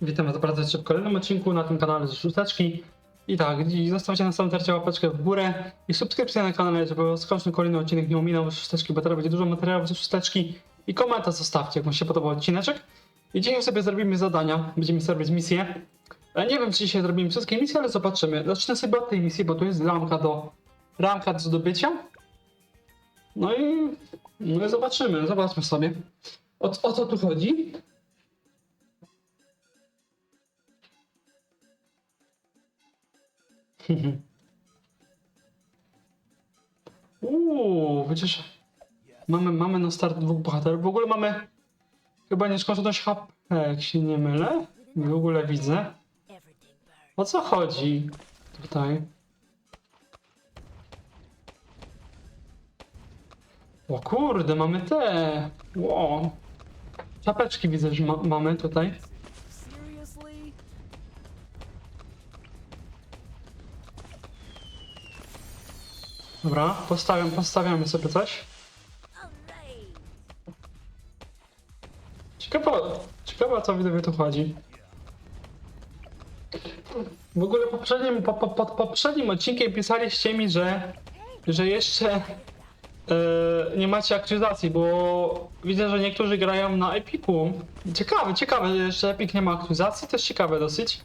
Witam was bardzo w kolejnym odcinku na tym kanale ze szósteczki. I tak, zostawcie na samym starcie łapeczkę w górę i subskrypcję na kanale, żeby skoczny kolejny odcinek nie ominął szósteczki, bo teraz będzie dużo materiałów ze szósteczki. I komentarz zostawcie, jak wam się podobał odcineczek. I dzisiaj sobie zrobimy zadania, będziemy robić misje. Nie wiem, czy dzisiaj zrobimy wszystkie misje, ale zobaczymy. Zacznę sobie od tej misji, bo tu jest ramka do, ramka do zdobycia. No i, no i zobaczymy, zobaczmy sobie. O, o co tu chodzi? Uuu, przecież mamy, mamy na start dwóch bohaterów. W ogóle mamy chyba nieskończoność HP, jak się nie mylę. W ogóle widzę. O co chodzi tutaj? O kurde, mamy te. Wow. Czapeczki widzę, że ma, mamy tutaj. Dobra, postawiam, postawiamy sobie coś. Ciekawe o co widzowie tu chodzi. W ogóle poprzednim, po, po, pod poprzednim odcinkiem pisaliście mi, że, że jeszcze e, nie macie aktualizacji, bo widzę, że niektórzy grają na Epiku. Ciekawe, ciekawe, że Epic nie ma aktualizacji, też ciekawe dosyć.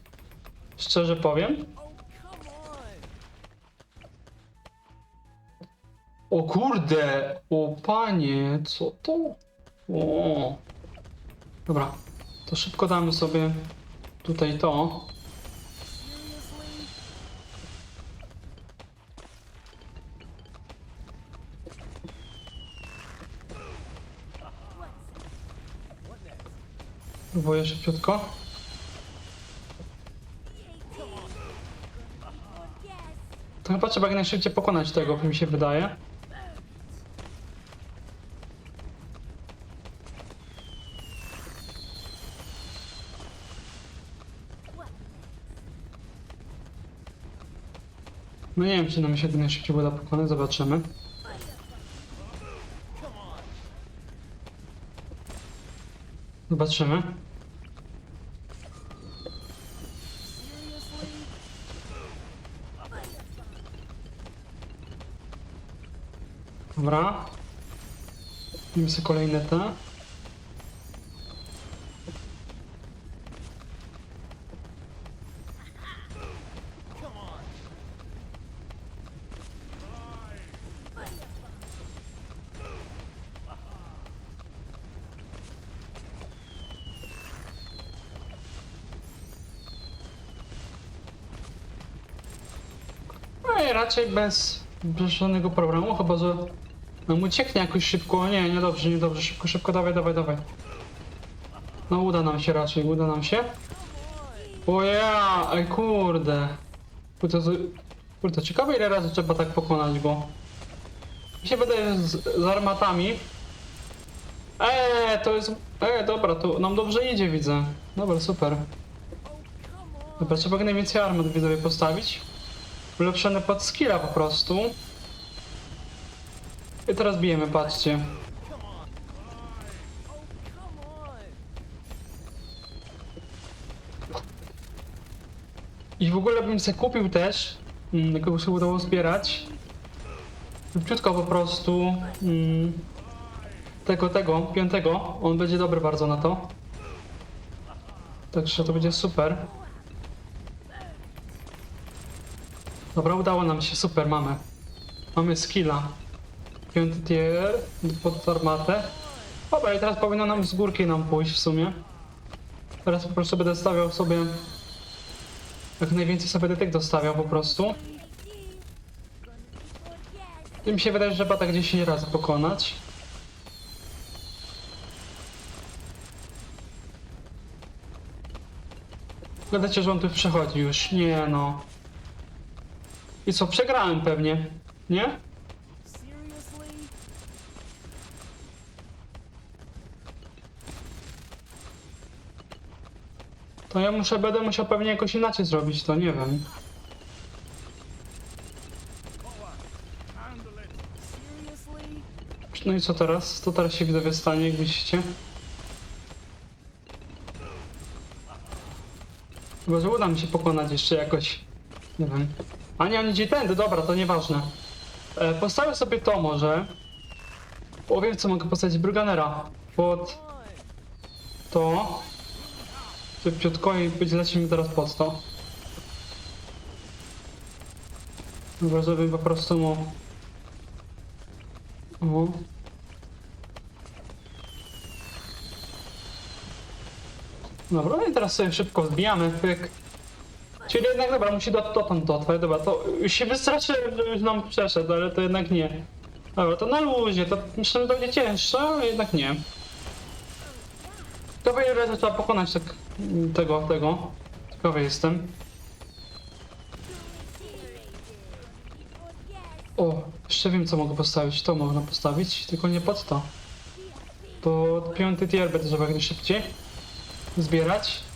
Szczerze powiem. O kurde! O panie, co to? O. Dobra, to szybko damy sobie tutaj to. Próbuję szybciutko. To chyba trzeba jak najszybciej pokonać tego, mi się wydaje. No nie wiem, czy nam się najszybciej uda pokonać, zobaczymy. Zobaczymy. Dobra. Robimy sobie kolejne te. No raczej bez, bez żadnego problemu, chyba że nam ucieknie jakoś szybko. Nie, niedobrze, niedobrze, szybko, szybko, dawaj, dawaj, dawaj. No uda nam się raczej, uda nam się. O ja, ej kurde. Kurde, kurde, ciekawe ile razy trzeba tak pokonać go. Mi się wydaje z, z armatami. Eee, to jest... Eee, dobra, to nam dobrze idzie, widzę. Dobra, super. Dobra, trzeba jak najwięcej armat widzowie postawić. Ulepszone pod skilla po prostu. I teraz bijemy, patrzcie. I w ogóle bym sobie kupił też, mm, jakoby się udało zbierać. Szybciutko po prostu. Mm, tego, tego, piątego. On będzie dobry bardzo na to. Także to będzie super. Dobra, udało nam się, super, mamy. Mamy skilla. Piąty tier pod armatę. Dobra, i teraz powinno nam z górki nam pójść w sumie. Teraz po prostu będę stawiał sobie jak najwięcej sobie tych dostawiał po prostu. I mi się wydaje, że trzeba tak 10 razy pokonać. Gadacie, że on tu przechodzi już. Nie no. I co, przegrałem pewnie, nie? To ja muszę, będę musiał pewnie jakoś inaczej zrobić, to nie wiem. No i co teraz? To teraz się widowie stanie, jak myślicie? Chyba, że uda mi się pokonać jeszcze jakoś. Nie wiem. A nie, on idzie tędy, dobra, to nieważne. E, postawię sobie to może. O, wiem co mogę postawić Bruganera. Pod to. Szybciutko i będzie lecimy teraz pod to. Dobra, po prostu mu... O. Dobra, no i teraz sobie szybko wbijamy, pyk. Czyli jednak, dobra, musi do, dotąd dotrwać, dobra, to się wystraszyłem, że już nam przeszedł, ale to jednak nie. Dobra, to na luzie, to myślę, że to będzie cięższe, ale jednak nie. Ile razy trzeba pokonać tak, mm, tego, tego. Ciekawy jestem. O, jeszcze wiem co mogę postawić, to można postawić, tylko nie pod to. Pod piąty tier będzie trzeba jak najszybciej zbierać.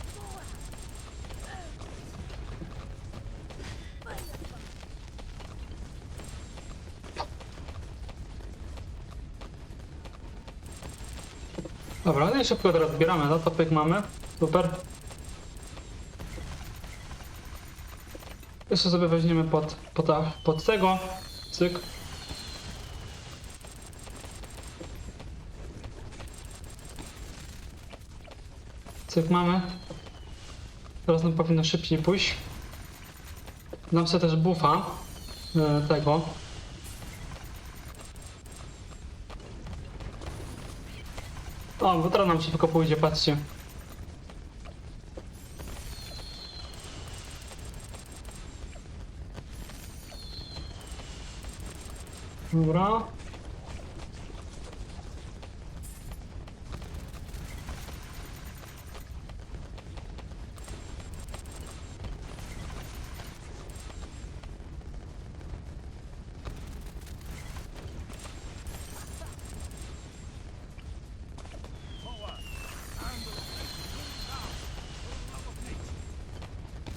Dobra, no i szybko teraz zbieramy, no to pyk mamy. Super. Jeszcze sobie weźmiemy pod, pod, pod tego. Cyk. Cyk mamy. Teraz nam powinno szybciej pójść. Dam sobie też buffa e, tego. O, teraz nam szybko pójdzie, patrzcie. Dobra.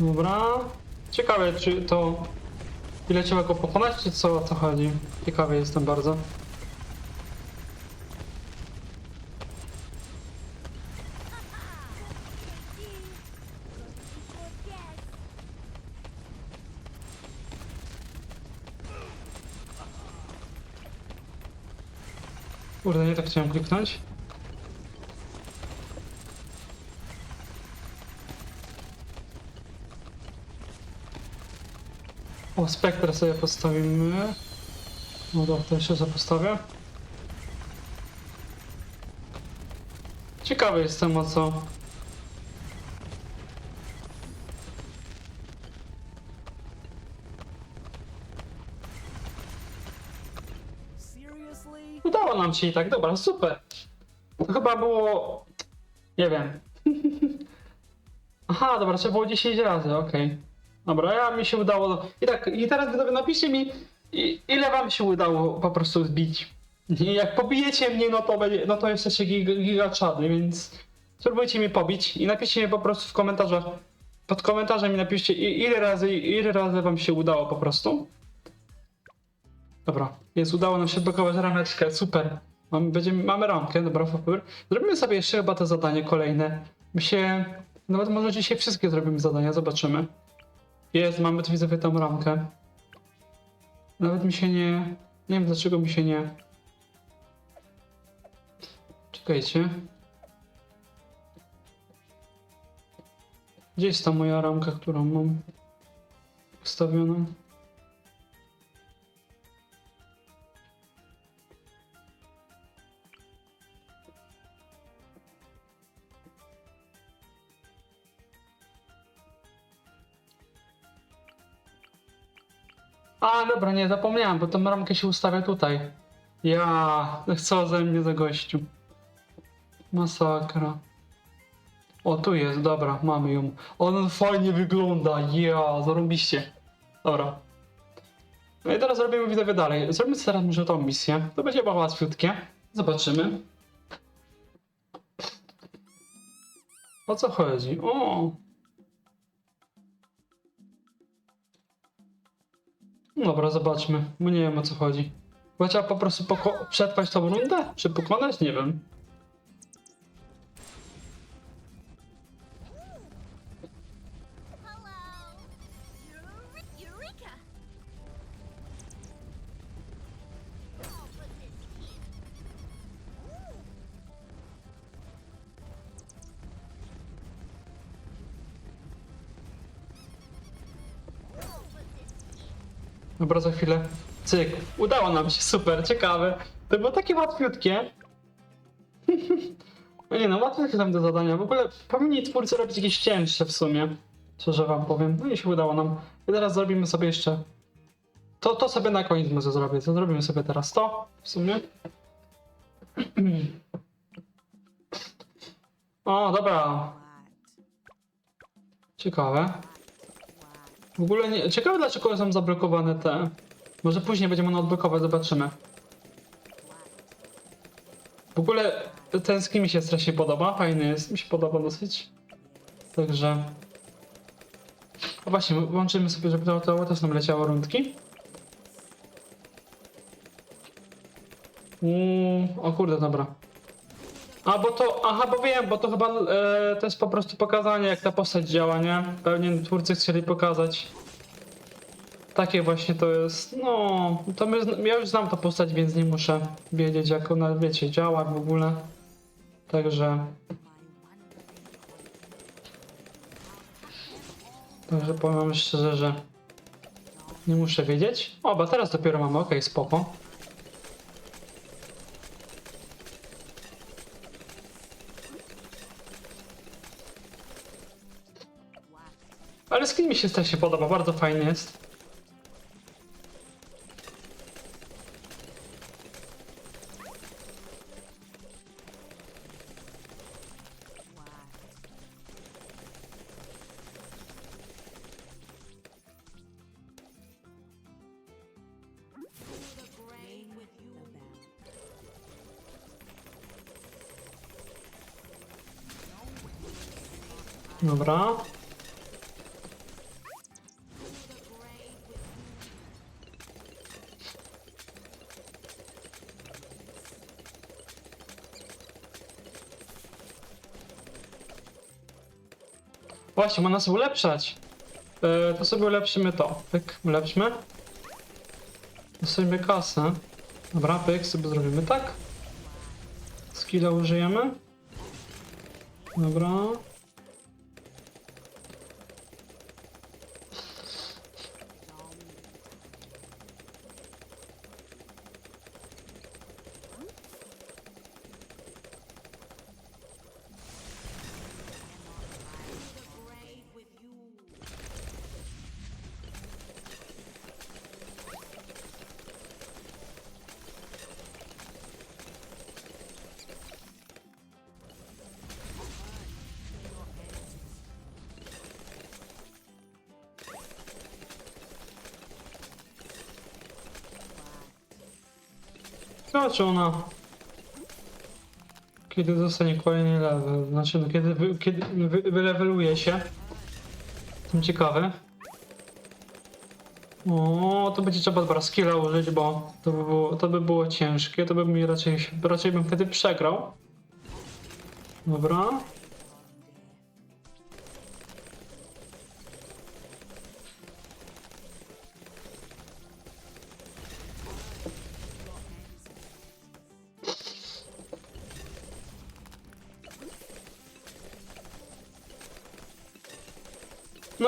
Dobra. Ciekawe, czy to... Ile trzeba go pokonać, czy co o co chodzi? Ciekawy jestem bardzo. Kurde, nie tak chciałem kliknąć. O, spektra sobie postawimy. No dobra, to jeszcze sobie postawię. Ciekawy jestem o co. Udało nam się i tak, dobra, super. To chyba było... Nie wiem. Aha, dobra, trzeba było 10 razy, okej. Dobra, ja mi się udało... I tak, i teraz widzowie napiszcie mi, ile wam się udało po prostu zbić. I jak pobijecie mnie, no to będzie, no to jesteście giga, gigaczady, więc spróbujcie mnie pobić i napiszcie mi po prostu w komentarzach, pod komentarzem mi napiszcie ile razy, ile razy wam się udało po prostu. Dobra, jest, udało nam się odblokować rameczkę, super. Mamy, będziemy, mamy ramkę, dobra, super. Zrobimy sobie jeszcze chyba to zadanie kolejne. My się, nawet może dzisiaj wszystkie zrobimy zadania, zobaczymy. Jest, mamy tu widzowie tą ramkę. Nawet mi się nie, nie wiem dlaczego mi się nie... Czekajcie. Gdzie jest ta moja ramka, którą mam ustawioną? A, dobra, nie, zapomniałem, bo tą ramkę się ustawia tutaj. Ja, co ze mnie za gościu. Masakra. O, tu jest, dobra, mamy ją. On fajnie wygląda, ja, zarobiście. Dobra. No i teraz robimy widzowie dalej. Zrobimy teraz może tą misję. To będzie chyba łatwiutkie. Zobaczymy. O co chodzi? O! Dobra, zobaczmy. Bo nie wiem o co chodzi. Bo trzeba po prostu poko- przetrwać tą rundę? Czy pokonać? Nie wiem. Dobra, za chwilę. Cyk. Udało nam się, super, ciekawe. To było takie łatwiutkie. No nie no, łatwe tam te zadania. W ogóle powinni twórcy robić jakieś cięższe w sumie. Szczerze wam powiem. No i się udało nam. I teraz zrobimy sobie jeszcze... To, to sobie na koniec może zrobię. To zrobimy sobie teraz to w sumie. O, dobra. Ciekawe. W ogóle nie... Ciekawe dlaczego są zablokowane te. Może później będziemy one odblokować, zobaczymy. W ogóle ten skin mi się strasznie podoba, fajny jest, mi się podoba dosyć. Także... O właśnie, włączymy sobie, żeby to, to też nam leciało rundki. Mm, o kurde, dobra. A bo to, aha, bo wiem, bo to chyba e, to jest po prostu pokazanie jak ta postać działa, nie? Pewnie twórcy chcieli pokazać. Takie właśnie to jest, no, to my, ja już znam tą postać, więc nie muszę wiedzieć jak ona, wiecie, działa w ogóle. Także... Także powiem szczerze, że nie muszę wiedzieć. O, bo teraz dopiero mamy, okej, spoko. Skin mi się się podoba, bardzo fajny jest. Dobra. Właśnie, ma nas ulepszać. E, to sobie ulepszymy to. Pyk, ulepszmy. To sobie kasę. Dobra, pyk, sobie zrobimy tak. Skilla użyjemy. Dobra. Ciekawe, czy ona... Kiedy dostanie kolejny level, znaczy no kiedy, wy, kiedy wy, wyleweluje się. Jestem ciekawy. O, to będzie trzeba dobra skilla użyć, bo to by było, to by było ciężkie, to by mi raczej, raczej bym wtedy przegrał. Dobra.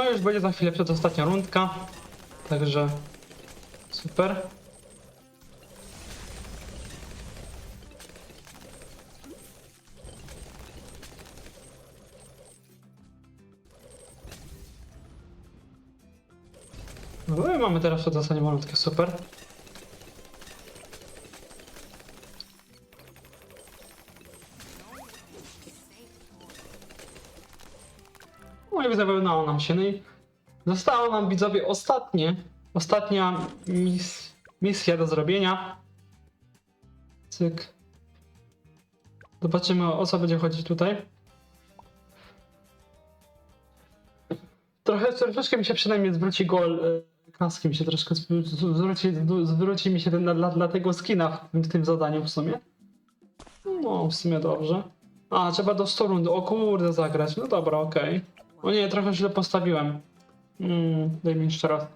No już będzie za chwilę przedostatnia rundka. Także super. No i mamy teraz przedostatnią rundkę, super. No i zapełniało nam się. No i została nam widzowie ostatnie, ostatnia mis, misja do zrobienia. Cyk. Zobaczymy o co będzie chodzić tutaj. Trochę, troszeczkę mi się przynajmniej zwróci gol, e, kaski mi się troszkę zwró- zwróci, zwróci mi się ten, dla, dla tego skina w, tym- w tym zadaniu w sumie. No, w sumie dobrze. A, trzeba do 100 rund. O kurde, zagrać. No dobra, okej. O nie, trochę źle postawiłem. Mm, daj mi jeszcze raz.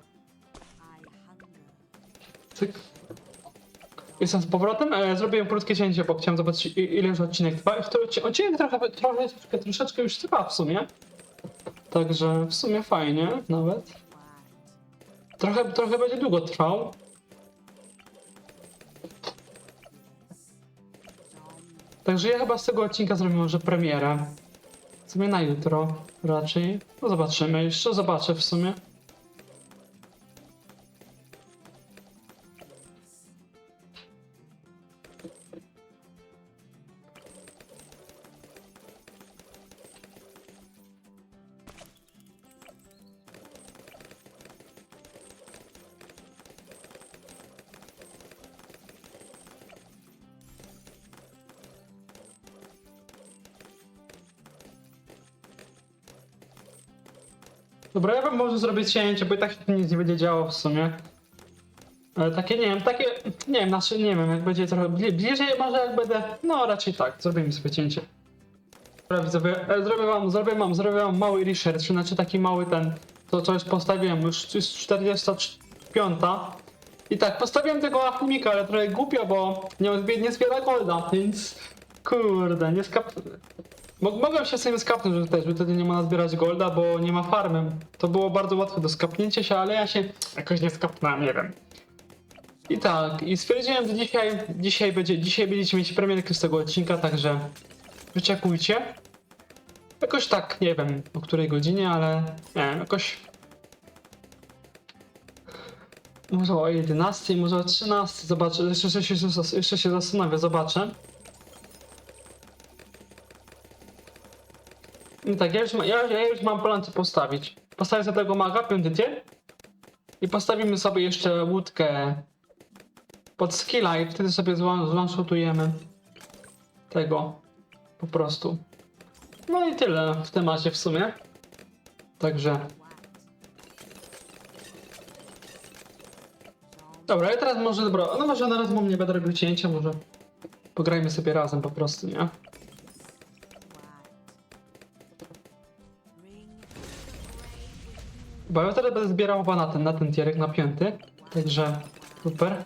Cyk. Jestem z powrotem. E, zrobiłem krótkie cięcie, bo chciałem zobaczyć ile już odcinek trwa. Odcinek trochę, trochę, troszeczkę już trwa w sumie. Także w sumie fajnie nawet. Trochę, trochę będzie długo trwał. Także ja chyba z tego odcinka zrobię może premierę. W sumie na jutro raczej. No zobaczymy, jeszcze zobaczę w sumie. Może zrobić cięcie, bo i tak się nic nie będzie działo w sumie. Ale takie, nie wiem, takie, nie wiem, znaczy, nie wiem, jak będzie trochę bli- bliżej, może jak będę, no raczej tak, zrobimy sobie cięcie. Dobra, e, zrobię wam, zrobię wam, zrobię wam mały research, znaczy taki mały ten, to co już postawiłem, już jest 45. I tak, postawiłem tego Achumika, ale trochę głupio, bo nie, nie zbiera golda, więc kurde, nie skap... Mog- Mogłem się sobie skapnąć, że też, wtedy nie ma zbierać golda, bo nie ma farmy. To było bardzo łatwe do skapnięcia się, ale ja się jakoś nie skapnąłem, nie wiem. I tak, i stwierdziłem, że dzisiaj, dzisiaj, będzie, dzisiaj będziecie mieć premierkę z tego odcinka, także wyczekujcie. Jakoś tak, nie wiem o której godzinie, ale nie wiem, jakoś... Może o 11, może o 13, zobaczę, jeszcze, jeszcze, się, jeszcze się zastanowię, zobaczę. I tak, ja już, ma, ja, ja już mam plan co postawić. Postawię sobie tego maga, piąty tier. I postawimy sobie jeszcze łódkę pod skilla i wtedy sobie zwanshotujemy tego po prostu. No i tyle w temacie w sumie. Także. Dobra, ja teraz może, dobra, no może na raz nie będę robił cięcia, może pograjmy sobie razem po prostu, nie? Bo ja teraz będę zbierał chyba na ten, na ten tierek, na piąty. Także super.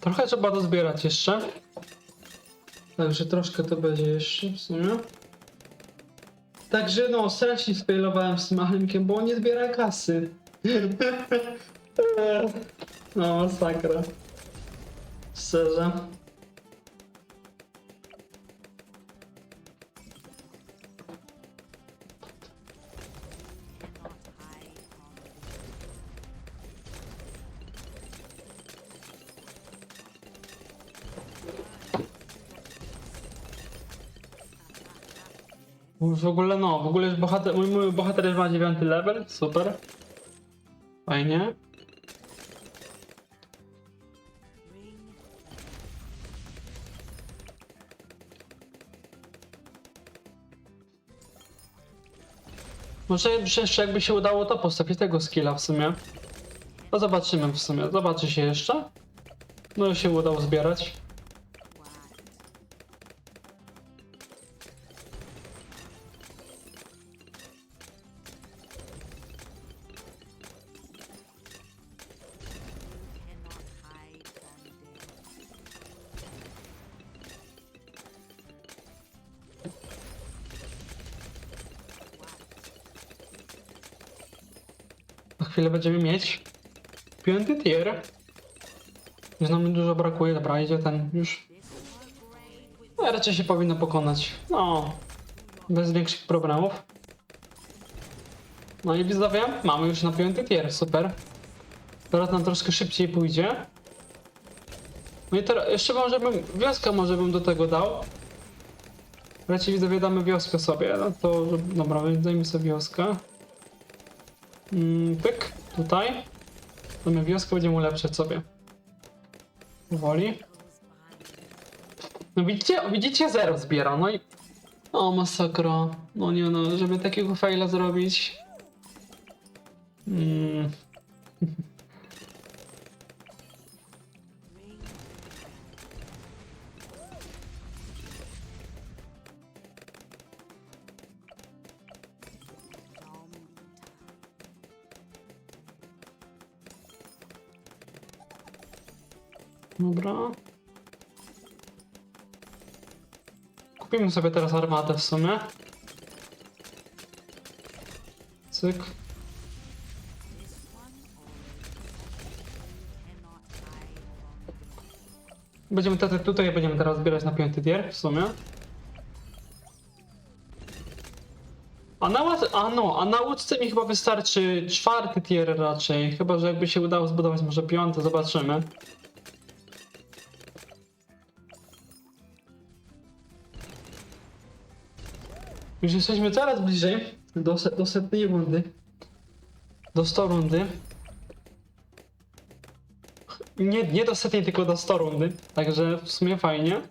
Trochę trzeba dozbierać jeszcze. Także troszkę to będzie jeszcze w sumie. Także no, strasznie spailowałem z Alimkiem, bo on nie zbiera kasy. no, masakra. Szczerze. W ogóle no, w ogóle już bohater, mój, mój bohater już ma dziewiąty level, super. Fajnie. Może jeszcze jakby się udało to postawić tego skilla w sumie. No zobaczymy w sumie, zobaczy się jeszcze. No się udało zbierać. Chwilę będziemy mieć piąty tier. Nam dużo brakuje, dobra, idzie ten już. No, raczej się powinno pokonać. No, bez większych problemów. No i widzowie, mamy już na piąty tier, super. Teraz nam troszkę szybciej pójdzie. No i teraz jeszcze może bym, wioskę może bym do tego dał. Raczej widzowie damy wioskę sobie, no to, dobra, dajmy sobie wioskę. Mm, pyk, tutaj. Mamy wioskę, będziemy ulepszać sobie. Powoli. No widzicie, widzicie, zero zbiera, no i... O, masakra. No nie no, żeby takiego faila zrobić... Mm. Dobra. Kupimy sobie teraz armatę w sumie. Cyk. Będziemy te, tutaj będziemy teraz zbierać na piąty tier w sumie. A na, a no, a na łódce mi chyba wystarczy czwarty tier raczej. Chyba, że jakby się udało zbudować może piąty, zobaczymy. Już jesteśmy coraz bliżej do, do setnej rundy. Do 100 rundy. Nie, nie do setnej, tylko do 100 rundy. Także w sumie fajnie.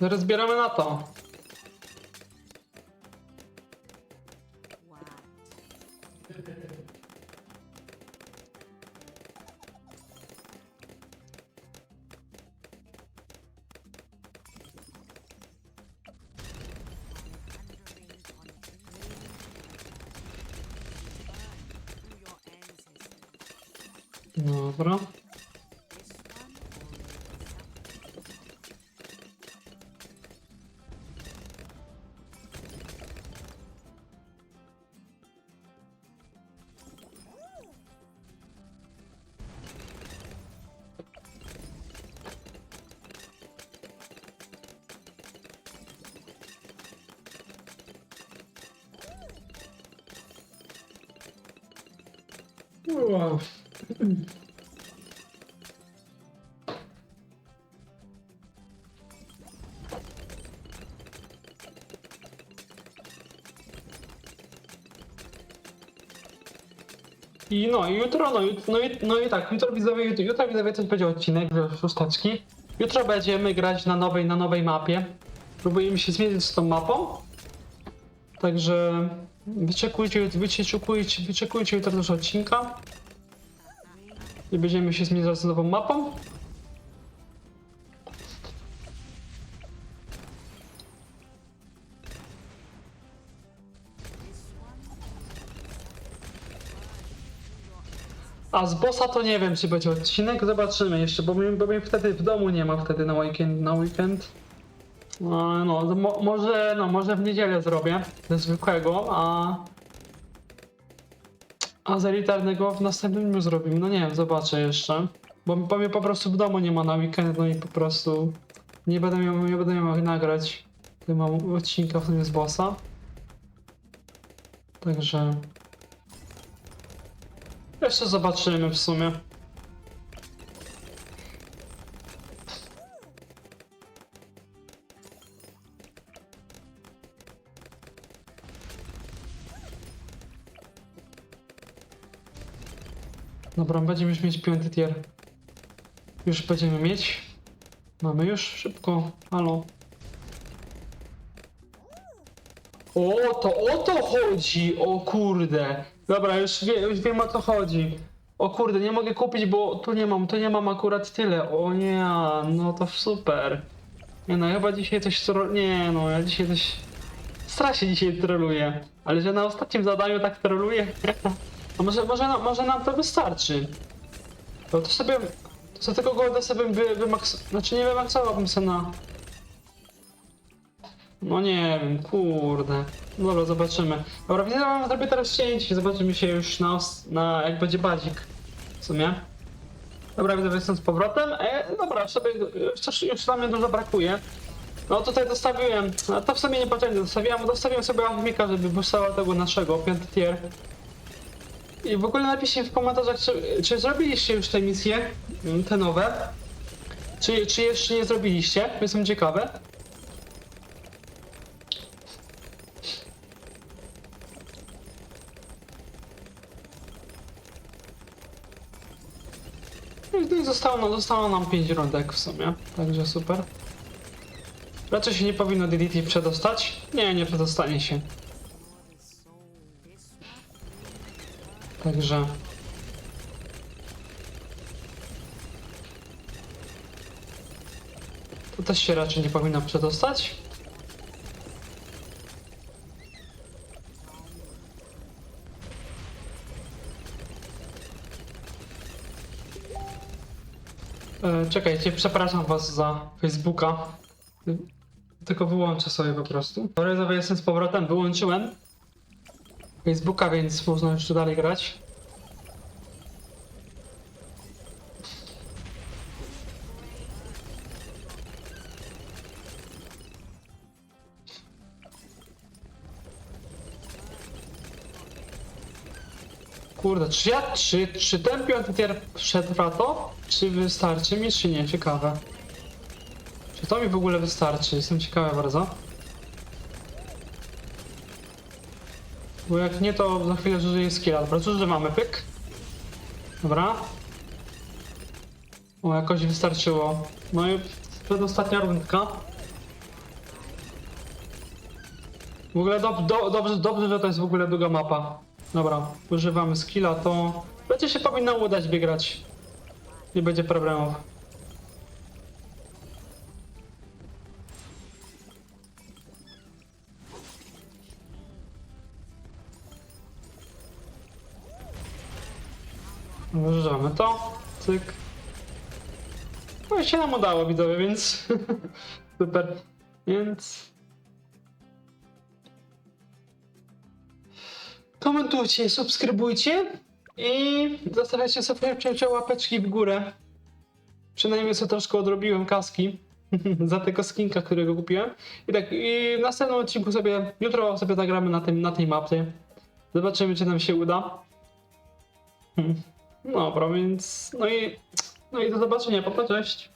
Zaraz zbieramy na to. Dobra. Wow. I no, i jutro, no, no, i, no i tak, jutro widzowie, jutro, jutro widzowie coś będzie odcinek z szósteczki. Jutro będziemy grać na nowej, na nowej mapie. Próbujemy się zmierzyć z tą mapą. Także wyczekujcie, wyczekujcie, wyczekujcie jutro też odcinka. I będziemy się zmierzać z nową mapą. A z bossa to nie wiem, czy będzie odcinek, zobaczymy jeszcze, bo mnie, bo mnie wtedy w domu nie ma wtedy na weekend. Na weekend. No, no mo, może, no, może w niedzielę zrobię ze zwykłego, a a z elitarnego w następnym dniu zrobimy. No nie wiem, zobaczę jeszcze. Bo, bo mnie po prostu w domu nie ma na weekend, no i po prostu nie będę miał, nie będę miał nagrać odcinka w sumie z bossa. Także jeszcze zobaczymy w sumie. Dobra, będziemy już mieć piąty tier. Już będziemy mieć. Mamy już, szybko. Halo. O, to o to chodzi! O kurde. Dobra, już, wie, już wiem o co chodzi. O kurde, nie mogę kupić, bo tu nie mam, tu nie mam akurat tyle. O nie, no to super. Nie no, chyba dzisiaj coś tro... Nie no, ja dzisiaj coś... Strasznie dzisiaj troluję. Ale że na ostatnim zadaniu tak troluję. Może, może, nam- może nam to wystarczy. No to sobie... To tego golda sobie wy, wymaks... Znaczy nie wymaksowałbym se na... No nie wiem, kurde. Dobra, zobaczymy. Dobra, widzę, wam zrobię teraz cięcie. Zobaczymy się już na, na jak będzie bazik. W sumie. Dobra, widzę, że jestem z powrotem. E, dobra, sobie już, już dla mnie dużo brakuje. No tutaj dostawiłem, a to w sumie nie potrzebnie dostawiłem, dostawiłem sobie Alchemika, żeby boostował tego naszego, piąty tier. I w ogóle napiszcie w komentarzach, czy, czy zrobiliście już te misje, mm, te nowe, czy, czy jeszcze nie zrobiliście, jestem ciekawe. No i- zostało, zostało nam 5 rundek w sumie, także super. Raczej się nie powinno DDT przedostać? Nie, nie przedostanie się. Także... To też się raczej nie powinno przedostać. E, czekajcie, przepraszam was za Facebooka. Tylko wyłączę sobie po prostu. Dobra, jestem z powrotem, wyłączyłem Facebooka, więc można tu dalej grać. Kurde, czy ja, czy, czy ten piąty tier przetrwa to? Czy wystarczy mi, czy nie? Ciekawe. Czy to mi w ogóle wystarczy? Jestem ciekawy bardzo. Bo jak nie, to za chwilę zużyję skilla. Dobra, że mamy pyk. Dobra. O, jakoś wystarczyło. No i przedostatnia rundka. W ogóle dob do dobrze, dobrze, że to jest w ogóle długa mapa. Dobra, używamy skilla, to będzie się powinno udać wygrać. Nie będzie problemów. Używamy to, cyk. No i się nam udało widzowie, więc super. Więc komentujcie, subskrybujcie i zostawiajcie sobie przejście łapeczki w górę. Przynajmniej sobie troszkę odrobiłem kaski za tego skinka, którego kupiłem. I tak, i w następnym odcinku sobie, jutro sobie zagramy na, tym, na tej mapie. Zobaczymy, czy nam się uda. Hmm. Dobra, więc, no i, no i do zobaczenia, po cześć.